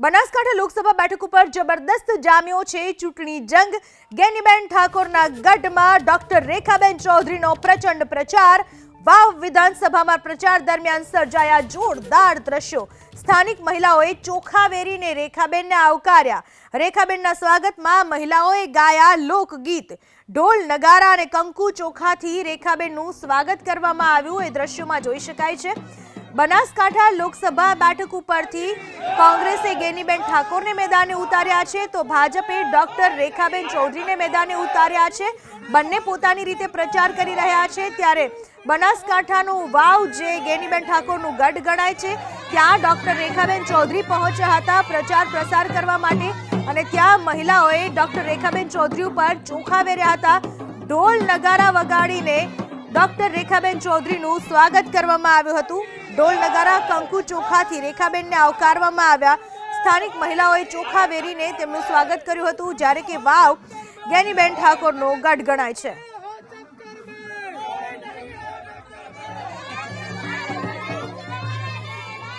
બનાસકાંઠા લોકસભા બેઠક ઉપર જબરદસ્ત જામ્યો છે. ચૂંટણી જંગ, ગેનીબેન ઠાકોરના ગઢમાં ડોક્ટર રેખાબેન ચૌધરીનો પ્રચંડ પ્રચાર. વાવ વિધાનસભામાં પ્રચાર દરમિયાન સર્જાયા જોરદાર દ્રશ્યો. સ્થાનિક મહિલાઓએ ચોખા વેરીને રેખાબેનને આવકાર્યા. રેખાબેનના સ્વાગતમાં મહિલાઓએ ગાયા લોકગીત. ઢોલ, નગારા અને કંકુ ચોખાથી રેખાબેનનું સ્વાગત કરવામાં આવ્યું. એ દ્રશ્યોમાં જોઈ શકાય છે. બનાસકાંઠા લોકસભા બેઠક ઉપરથી કોંગ્રેસે ગેનીબેન ઠાકોરને મેદાને ઉતાર્યા છે, તો ભાજપે ડોક્ટર રેખાબેન ચૌધરીને મેદાને ઉતાર્યા છે. બંને પોતાની રીતે પ્રચાર કરી રહ્યા છે, ત્યારે બનાસકાંઠાનું વાવ જે ગેનીબેન ઠાકોરનું ગઢ ગણાય છે, ત્યાં ડોક્ટર રેખાબેન ચૌધરી પહોંચ્યા હતા પ્રચાર પ્રસાર કરવા માટે અને ત્યાં મહિલાઓએ ડોક્ટર રેખાબેન ચૌધરી ઉપર ચોખા વેર્યા હતા. ઢોલ નગારા વગાડીને ડોક્ટર રેખાબેન ચૌધરીનું સ્વાગત કરવામાં આવ્યું હતું. ઢોલ નગારા કંકુ ચોખાથી રેખાબેનને આવકારવામાં આવ્યા. સ્થાનિક મહિલાઓએ ચોખા વેરીને તેમનું સ્વાગત કર્યું હતું, જ્યારે કે વાવ ગેનીબેન ઠાકોરનો ગઢ ગણાય છે.